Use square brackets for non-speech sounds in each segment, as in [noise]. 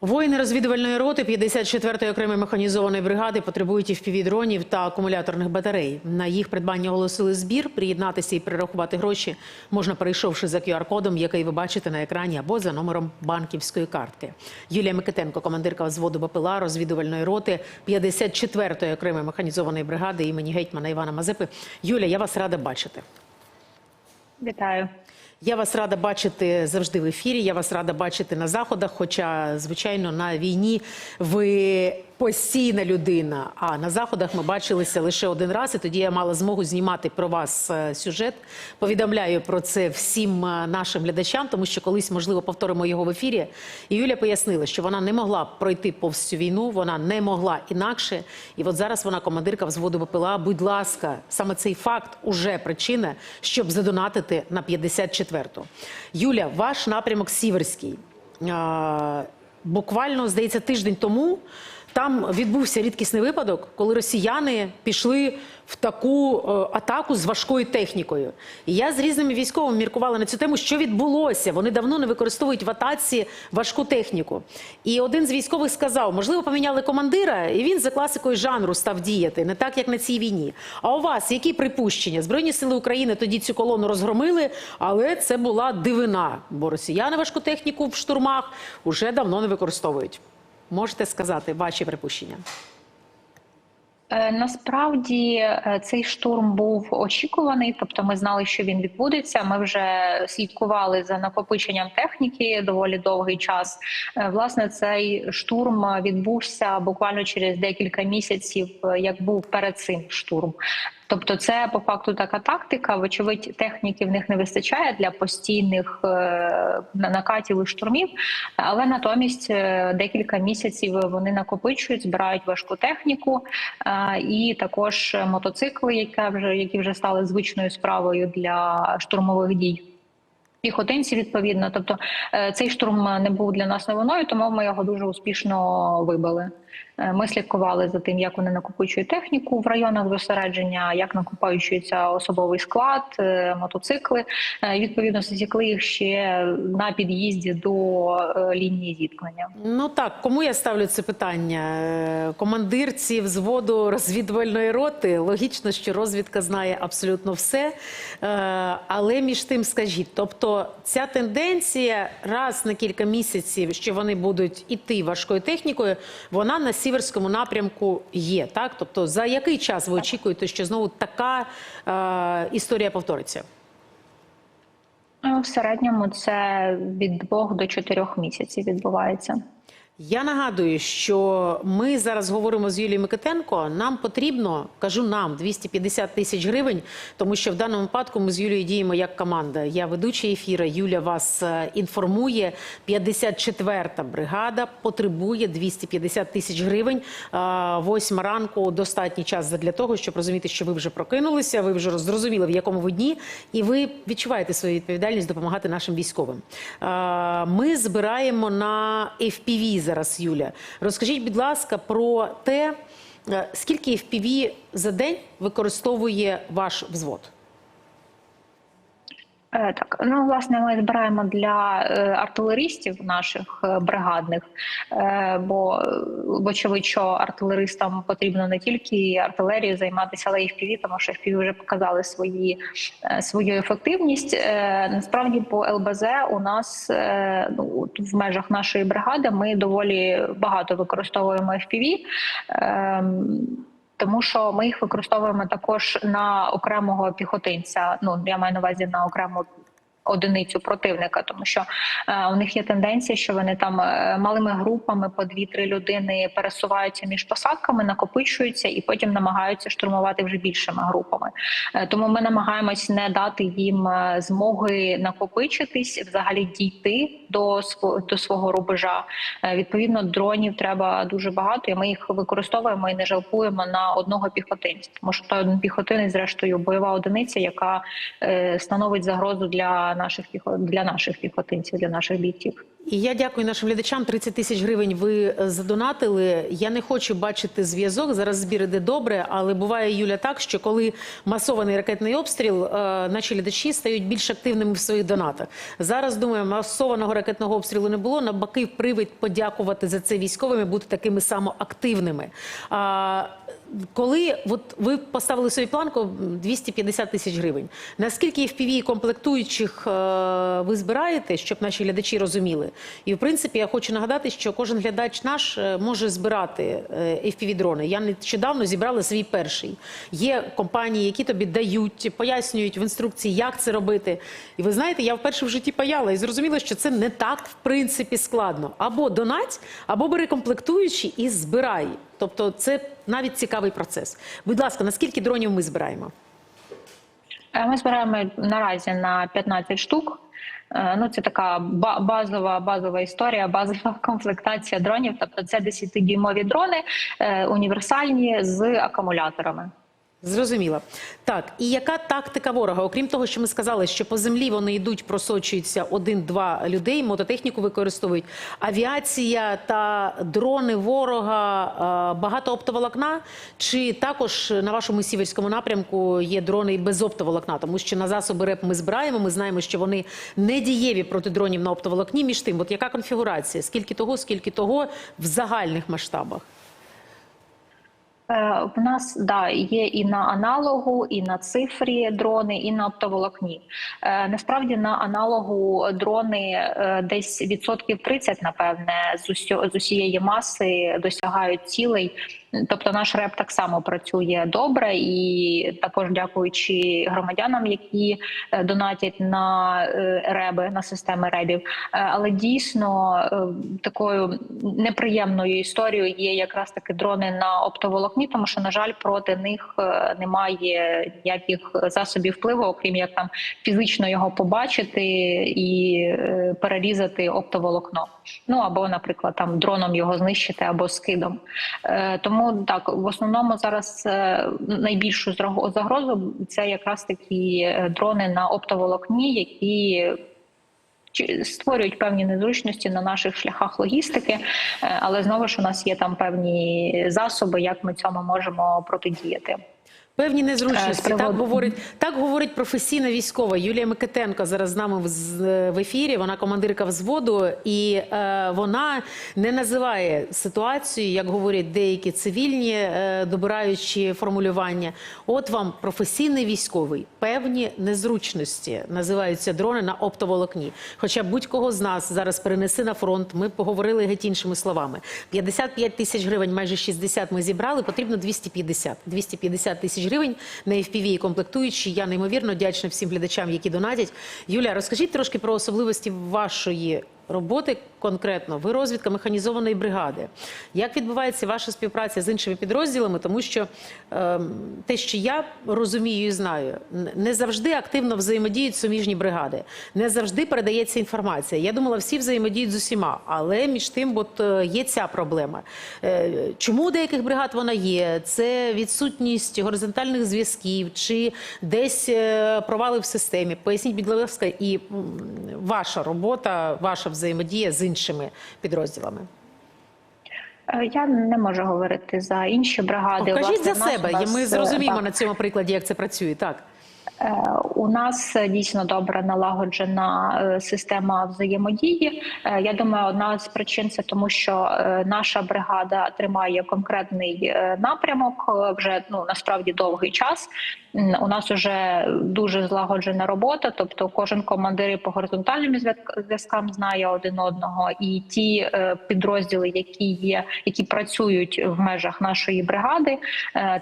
Воїни розвідувальної роти 54-ї окремої механізованої бригади потребують і впівдронів та акумуляторних батарей. На їх придбання оголосили збір. Приєднатися і перерахувати гроші можна, перейшовши за QR-кодом, який ви бачите на екрані, або за номером банківської картки. Юлія Микитенко, командирка взводу БПЛА розвідувальної роти 54-ї окремої механізованої бригади імені гетьмана Івана Мазепи. Юля, я вас рада бачити. Вітаю. Я вас рада бачити завжди в ефірі. Я вас рада бачити на заходах. Хоча, звичайно, на війні ви постійна людина. А на заходах ми бачилися лише один раз. І тоді я мала змогу знімати про вас е, сюжет. Повідомляю про це всім е, нашим глядачам, тому що колись можливо повторимо його в ефірі. І Юля пояснила, що вона не могла пройти повз цю війну, вона не могла інакше. І от зараз вона командирка взводу БПЛА. Будь ласка, саме цей факт уже причина, щоб задонатити на 54-ту. Юля, ваш напрямок Сіверський. Буквально, здається, тиждень тому там відбувся рідкісний випадок, коли росіяни пішли в таку е, атаку з важкою технікою. І я з різними військовими міркувала на цю тему, що відбулося. Вони давно не використовують в атаці важку техніку. І один з військових сказав: можливо, поміняли командира, і він за класикою жанру став діяти, не так як на цій війні. А у вас які припущення? Збройні сили України тоді цю колону розгромили, але це була дивина, бо росіяни важку техніку в штурмах уже давно не використовують. Можете сказати ваші припущення? Е, Насправді е, цей штурм був очікуваний, тобто ми знали, що він відбудеться. Ми вже слідкували за накопиченням техніки доволі довгий час. Е, Власне, цей штурм відбувся буквально через декілька місяців, як був перед цим штурм. Тобто, це по факту така тактика. Вочевидь, техніки в них не вистачає для постійних е, накатів і штурмів, але натомість е, декілька місяців вони накопичують, збирають важку техніку е, і також мотоцикли, які вже які вже стали звичною справою для штурмових дій. Піхотинці відповідно, тобто цей штурм не був для нас новиною, тому ми його дуже успішно вибили. Е, Ми слідкували за тим, як вони накопичують техніку в районах зосередження, як накопичується особовий склад, е, мотоцикли. Е, Відповідно, засікли їх ще на під'їзді до лінії зіткнення. Ну так, кому я ставлю це питання? Командирці взводу розвідувальної роти. Логічно, що розвідка знає абсолютно все. Але між тим скажіть, тобто ця тенденція раз на кілька місяців, що вони будуть іти важкою технікою, вона на сіверському напрямку є. Так, тобто, за який час ви очікуєте, що знову така е, історія повториться? Ну, В середньому це від двох до чотирьох місяців відбувається. Я нагадую, що ми зараз говоримо з Юлією Микитенко. Нам потрібно, кажу нам, 250 тисяч гривень, тому що в даному випадку ми з Юлією діємо як команда. Я ведуча ефіра, Юля вас е, інформує. 54-та бригада потребує 250 тисяч гривень. Е, Восьма ранку достатній час для того, щоб розуміти, що ви вже прокинулися, ви вже зрозуміли, в якому ви дні, і ви відчуваєте свою відповідальність допомагати нашим військовим. Е, Ми збираємо на FPV зараз, Юля. Розкажіть, будь ласка, про те, е, скільки FPV за день використовує ваш взвод? Е, Так, ну власне, ми збираємо для е, артилеристів наших е, бригадних, бо вочевидь, що артилеристам потрібно не тільки артилерією займатися, але й FPV, тому що FPV вже показали свої свою ефективність. Насправді, по ЛБЗ у нас ну в межах нашої бригади ми доволі багато використовуємо FPV. Тому що ми їх використовуємо також на окремого піхотинця. Ну я маю на увазі на окрему одиницю противника, тому що е, у них є тенденція, що вони там е, малими групами по 2-3 людини пересуваються між посадками, накопичуються і потім намагаються штурмувати вже більшими групами. Е, тому ми намагаємось не дати їм змоги накопичитись, взагалі дійти до до свого рубежа. Відповідно, дронів треба дуже багато, і ми їх використовуємо і не жалкуємо на одного піхотинця. Тому що той один піхотинець, зрештою, бойова одиниця, яка становить загрозу для наших піхо... для наших піхотинців, для наших бійців. І я дякую нашим глядачам. 30 тисяч гривень ви е, задонатили. Я не хочу бачити зв'язок. Зараз збір іде добре, але буває Юля так, що коли масований ракетний обстріл, е, наші глядачі стають більш активними в своїх донатах. Зараз думаю, масованого ракетного обстрілу не було. Навпаки, привід подякувати за це військовим і бути такими самоактивними. Коли от ви поставили собі планку 250 тисяч гривень, наскільки FPV комплектуючих е, ви збираєте, щоб наші глядачі розуміли? І в принципі я хочу нагадати, що кожен глядач наш е, може збирати FPV дрони. Я нещодавно зібрала свій перший. Є компанії, які тобі дають, пояснюють в інструкції, як це робити. І ви знаєте, я вперше в житті паяла і зрозуміла, що це не так в принципі складно. Або донать, або бери комплектуючі і збирай. Тобто це навіть цікавий процес. Будь ласка, наскільки дронів ми збираємо? Е, Ми збираємо наразі на 15 штук. Е, Ну, це така базова базова історія, [laughs] базова комплектація дронів. Тобто, це 10-дюймові дрони е, універсальні з акумуляторами. Зрозуміло. Так, і яка тактика ворога? Окрім того, що ми сказали, що по землі вони йдуть, просочуються один-два людей, мототехніку використовують. Авіація та дрони ворога багато оптоволокна. Чи також на вашому сіверському напрямку є дрони без оптоволокна? Тому що на засоби РЕП ми збираємо. Ми знаємо, що вони не дієві проти дронів на оптоволокні. Між тим, от яка конфігурація? Скільки того, скільки того в загальних масштабах? Е, В нас да є і на аналогу, і на цифрі дрони, і на оптоволокні. Е, Насправді на аналогу дрони е, десь відсотків 30, напевне, з усієї маси досягають цілей. Тобто наш реп так само працює добре, і також дякуючи громадянам, які е, донатять на е, реби на системи ребів. Е, Але дійсно такою неприємною історією є якраз таки дрони на оптоволокні, тому що на жаль, проти них немає ніяких засобів впливу, окрім як там фізично його побачити і перерізати оптоволокно. Ну або, наприклад, там дроном його знищити або скидом. Е, Тому так в основному зараз е, найбільшу загрозу це якраз такі е, дрони на оптоволокні, які створюють певні незручності на наших шляхах логістики, е, але знову ж у нас є там певні засоби, як ми цьому можемо протидіяти. Певні Е, незручності. приводу- Так говорить, так говорить професійна військова Юлія Микитенко зараз з нами в, в ефірі. Вона командирка взводу, і е, вона не називає ситуацію, як говорять деякі цивільні, е, добираючи формулювання. От вам професійний військовий, певні незручності називаються дрони на оптоволокні. Хоча будь-кого з нас зараз перенеси на фронт. Ми поговорили геть іншими словами. 55 тисяч гривень, майже 60 ми зібрали. Потрібно 250. 250 тисяч гривень на FPV і комплектуючі. Я неймовірно вдячна всім глядачам, які донатять. Юля, розкажіть трошки про особливості вашої роботи конкретно. Ви розвідка механізованої бригади. Як відбувається ваша співпраця з іншими підрозділами? Тому що ем, те, що я розумію і знаю, не завжди активно взаємодіють суміжні бригади, не завжди передається інформація. Я думала, всі взаємодіють з усіма, але між тим, от е, є ця проблема. Е, Чому у деяких бригад вона є? Це відсутність горизонтальних зв'язків чи десь е, провали в системі? Поясніть, будь ласка, і ваша робота, ваша взаємодія з іншими підрозділами. Е, Я не можу говорити за інші бригади. Покажіть за себе, і ми зрозуміємо так, на цьому прикладі, як це працює. Так. У нас дійсно добре налагоджена е, система взаємодії. Е, Я думаю, одна з причин це тому, що е, наша бригада тримає конкретний напрямок вже ну насправді довгий час. У нас вже дуже злагоджена робота, тобто кожен командир по горизонтальним зв'язк- зв'язкам знає один одного, і ті підрозділи, які є, які працюють в межах нашої бригади,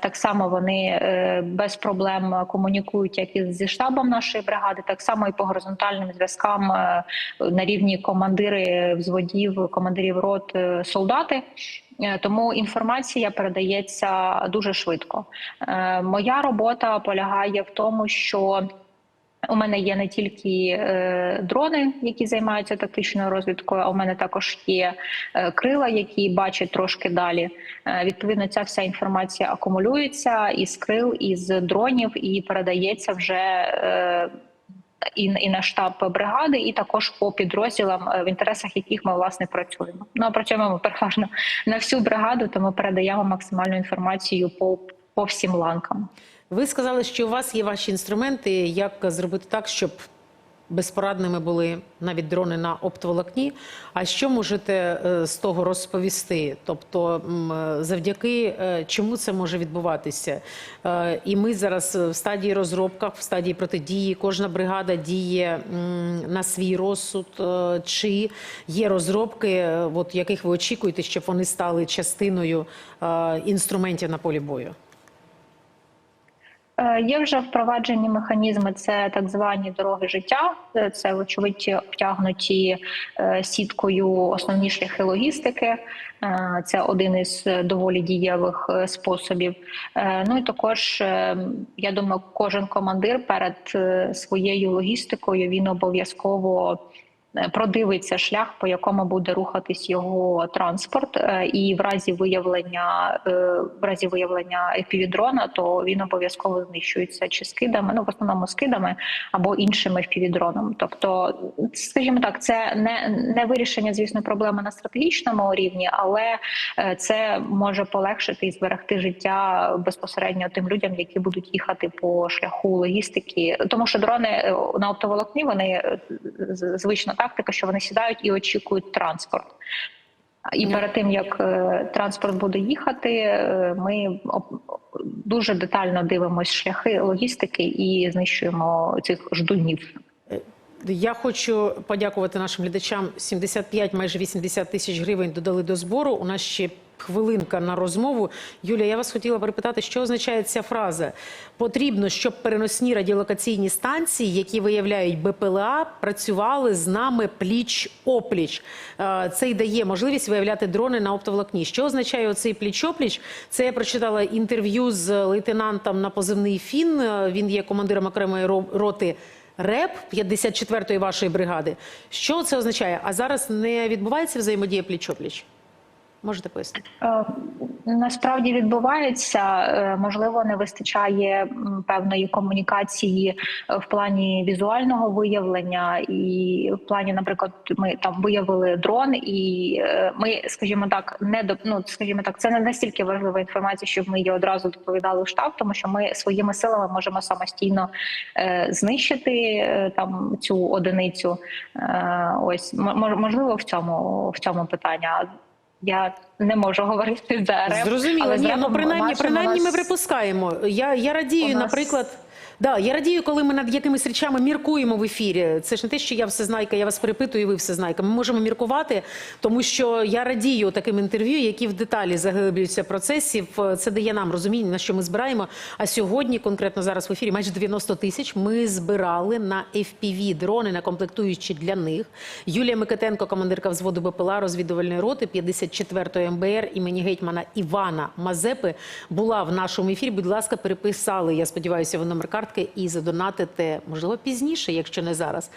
так само вони без проблем комунікують як і зі штабом нашої бригади, так само і по горизонтальним зв'язкам е, на рівні командири взводів, командирів рот, е, солдати. Е, Тому інформація передається дуже швидко. Моя робота полягає в тому, що у мене є не тільки е, дрони, які займаються тактичною розвідкою, а у мене також є е, крила, які бачать трошки далі. Е, відповідно, ця вся інформація акумулюється із крил, із дронів і передається вже. Е, і, і на штаб бригади, і також по підрозділам, е, в інтересах яких ми власне працюємо. Ну а працюємо ми переважно на всю бригаду, тому передаємо максимальну інформацію по, по всім ланкам. Ви сказали, що у вас є ваші інструменти, як зробити так, щоб безпорадними були навіть дрони на оптоволокні. А що можете е, з того розповісти? Тобто, е, завдяки е, чому це може відбуватися? І ми зараз в стадії розробках, в стадії протидії. Кожна бригада діє на свій розсуд. Чи є розробки, от яких ви очікуєте, щоб вони стали частиною інструментів на полі бою? Е, Є вже впроваджені механізми, це так звані дороги життя. Е, Це вочевидь обтягнуті е, сіткою основні шляхи логістики. Це один із доволі дієвих способів. Ну і також я думаю, кожен командир перед своєю логістикою він обов'язково. Е, Продивиться шлях, по якому буде рухатись його транспорт, е, і в разі виявлення е, в разі виявлення FPV-дрона, то він обов'язково знищується чи скидами, ну в основному скидами або іншими FPV-дронами. Тобто, скажімо так, це не, не вирішення, звісно, проблеми на стратегічному рівні, але це може полегшити і зберегти життя безпосередньо тим людям, які будуть їхати по шляху логістики, тому що дрони на оптоволокні вони е, з- звична що вони сідають і очікують транспорт. І Ну. перед тим як е, транспорт буде їхати, е, ми дуже детально дивимося шляхи логістики і знищуємо цих ждунів. Я хочу подякувати нашим глядачам. 75, майже 80 тисяч гривень додали до збору. У нас ще хвилинка на розмову. Юлія, я вас хотіла перепитати, що означає ця фраза? Потрібно, щоб переносні радіолокаційні станції, які виявляють БПЛА, працювали з нами пліч-опліч. Е, Це й дає можливість виявляти дрони на оптоволокні. Що означає оцей пліч-опліч? Це я прочитала інтерв'ю з лейтенантом на позивний Фін. Е, Він є командиром окремої роти. РЕП 54-ї вашої бригади. Що це означає? А зараз не відбувається взаємодія пліч-опліч? Можете пояснити? Е, Насправді відбувається, е, можливо, не вистачає певної комунікації е, в плані візуального виявлення, і в плані, наприклад, ми там виявили дрон, і ми, скажімо так, не до ну, скажімо так, це не настільки важлива інформація, щоб ми її одразу доповідали в штаб, тому що ми своїми силами можемо самостійно знищити там цю одиницю. Ось можливо, в цьому в цьому питання. Я не можу говорити за РФ. Зрозуміло, але ні, ну принаймні, принаймні ми припускаємо. Я, я радію, нас- наприклад. Да, я радію, коли ми над якимись речами міркуємо в ефірі. Це ж не те, що я всезнайка, я вас перепитую, і ви всезнайка. Ми можемо міркувати, тому що я радію таким інтерв'ю, які в деталі заглиблюються процесів. Це дає нам розуміння, на що ми збираємо. А сьогодні, конкретно зараз в ефірі, майже 90 тисяч ми збирали на FPV дрони, на комплектуючі для них. Юлія Микитенко, командирка взводу БПЛА розвідувальної роти 54-ї МБР імені гетьмана Івана Мазепи, була в нашому ефірі. Будь ласка, переписали. Я сподіваюся, ви номер картки і задонатити можливо, пізніше, якщо не зараз.